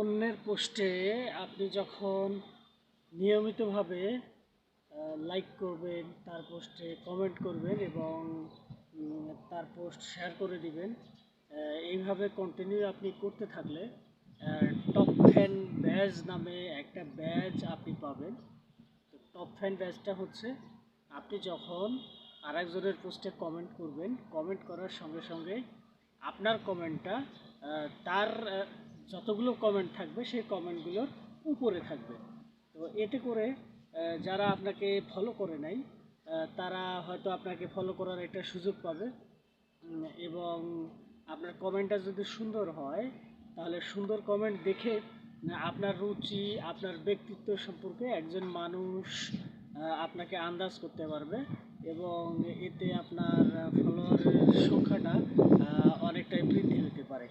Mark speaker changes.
Speaker 1: অন্যের পোস্টে আপনি যখন নিয়মিতভাবে লাইক করবেন, তার পোস্টে কমেন্ট করবেন এবং তার পোস্ট শেয়ার করে দিবেন এইভাবে কন্টিনিউ আপনি করতে থাকলে টপ ফ্যান ব্যাজ নামে একটা ব্যাজ আপনি পাবেন। টপ ফ্যান ব্যাজটা হচ্ছে, আপনি যখন আরেকজনের পোস্টে কমেন্ট করবেন কমেন্ট করার সঙ্গে সঙ্গে আপনার কমেন্টটা তার যতগুলো কমেন্ট থাকবে, সেই কমেন্টগুলোর উপরে থাকবে। তো এতে করে যারা আপনাকে ফলো করে নাই তারা হয়তো আপনাকে ফলো করার একটা সুযোগ পাবে। এবং আপনার কমেন্টটা যদি সুন্দর হয়, তাহলে সুন্দর কমেন্ট দেখে আপনার রুচি, আপনার ব্যক্তিত্ব সম্পর্কে একজন মানুষ আপনাকে আন্দাজ করতে পারবে। এবং এতে আপনার ফলোয়ারের সংখ্যাটা অনেকটাই বৃদ্ধি হতে পারে।